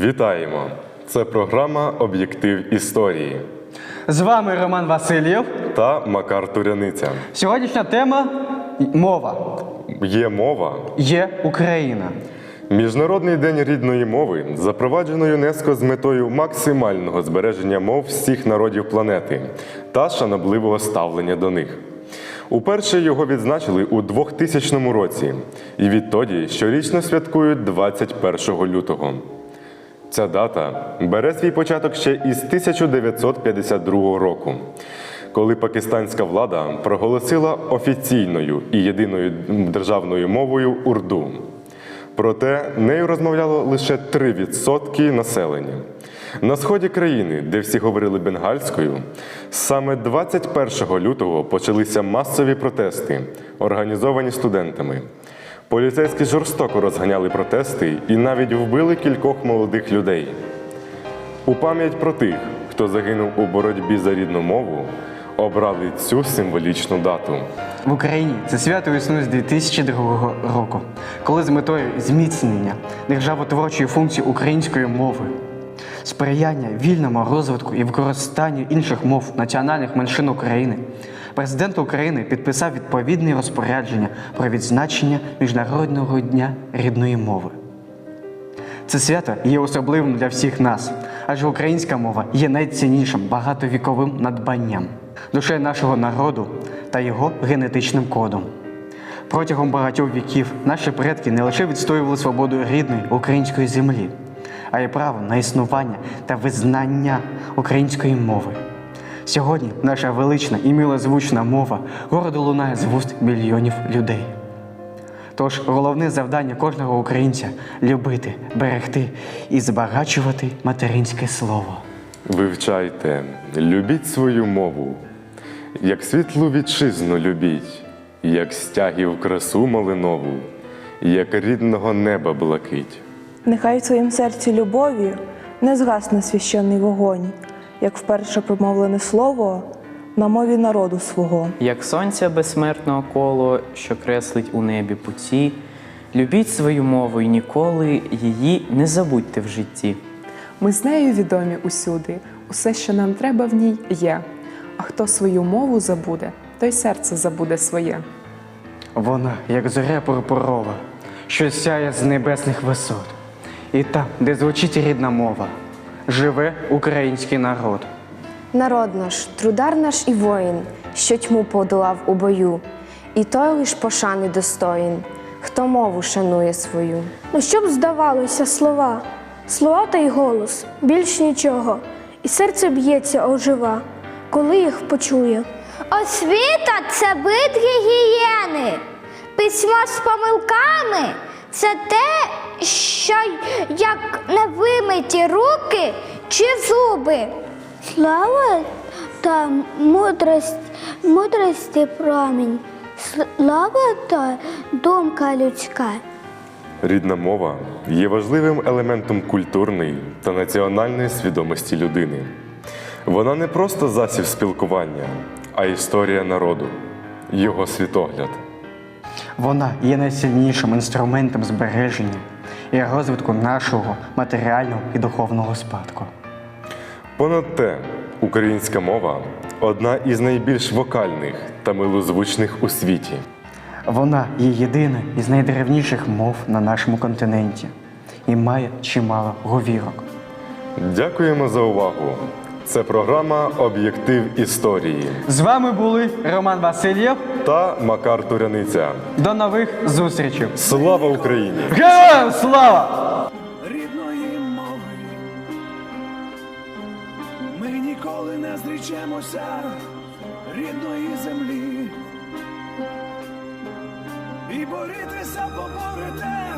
Вітаємо! Це програма Об'єктив історії З вами Роман Васильєв. та Макар Туряниця. Сьогоднішня тема мова. Є мова. Є Україна. Міжнародний день рідної мови запроваджено ЮНЕСКО з метою максимального збереження мов всіх народів планети та шанобливого ставлення до них. Уперше його відзначили у 2000 році, і відтоді щорічно святкують 21 лютого. Ця дата бере свій початок ще із 1952 року, коли пакистанська влада проголосила офіційною і єдиною державною мовою урду. Проте нею розмовляло лише 3% населення. На сході країни, де всі говорили бенгальською, саме 21 лютого почалися масові протести, організовані студентами. Поліцейські жорстоко розганяли протести і навіть вбили кількох молодих людей. У пам'ять про тих, хто загинув у боротьбі за рідну мову, обрали цю символічну дату. В Україні це свято існує з 2002 року, коли з метою зміцнення державотворчої функції української мови, сприяння вільному розвитку і використанню інших мов національних меншин України, президент України підписав відповідне розпорядження про відзначення Міжнародного дня рідної мови. Це свято є особливим для всіх нас, адже українська мова є найціннішим багатовіковим надбанням, душею нашого народу та його генетичним кодом. Протягом багатьох віків наші предки не лише відстоювали свободу рідної української землі, а й право на існування та визнання української мови. Сьогодні наша велична і милозвучна мова городу лунає з вуст мільйонів людей. Тож головне завдання кожного українця любити, берегти і збагачувати материнське слово. Вивчайте, любіть свою мову, як світлу вітчизну любіть, як стягів красу малинову, як рідного неба блакить. Нехай в твоїм серці любові не згасне священний вогонь, як вперше промовлене слово на мові народу свого. Як сонця безсмертного коло, що креслить у небі путі, любіть свою мову і ніколи її не забудьте в житті. Ми з нею відомі усюди. Усе, що нам треба в ній, є. А хто свою мову забуде, той серце забуде своє. Вона, як зоря пурпурова, що сяє з небесних висот. І там, де звучить рідна мова, живе український народ. Народ наш, трудар наш і воїн, що тьму подолав у бою, і той лиш пошани достоїн, хто мову шанує свою. Ну, щоб здавалося слова, слова та й голос, більш нічого, і серце б'ється ожива, коли їх почує. Освіта це битві гієни. Письмо з помилками це те, що як невимиті руки чи зуби. Слава та мудрость, мудрості промінь, слава та думка людська. Рідна мова є важливим елементом культурної та національної свідомості людини. Вона не просто засіб спілкування, а історія народу, його світогляд. Вона є найсильнішим інструментом збереження і розвитку нашого матеріального і духовного спадку. Понад те, українська мова одна із найбільш вокальних та милозвучних у світі. Вона є єдина із найдревніших мов на нашому континенті і має чимало говірок. Дякуємо за увагу. Це програма Об'єктив історії З вами були Роман Васильєв. та Макар Туряниця. До нових зустрічей! Слава Україні! Героям слава! рідної мови. Ми ніколи не зрічемося рідної землі. І борітися поборете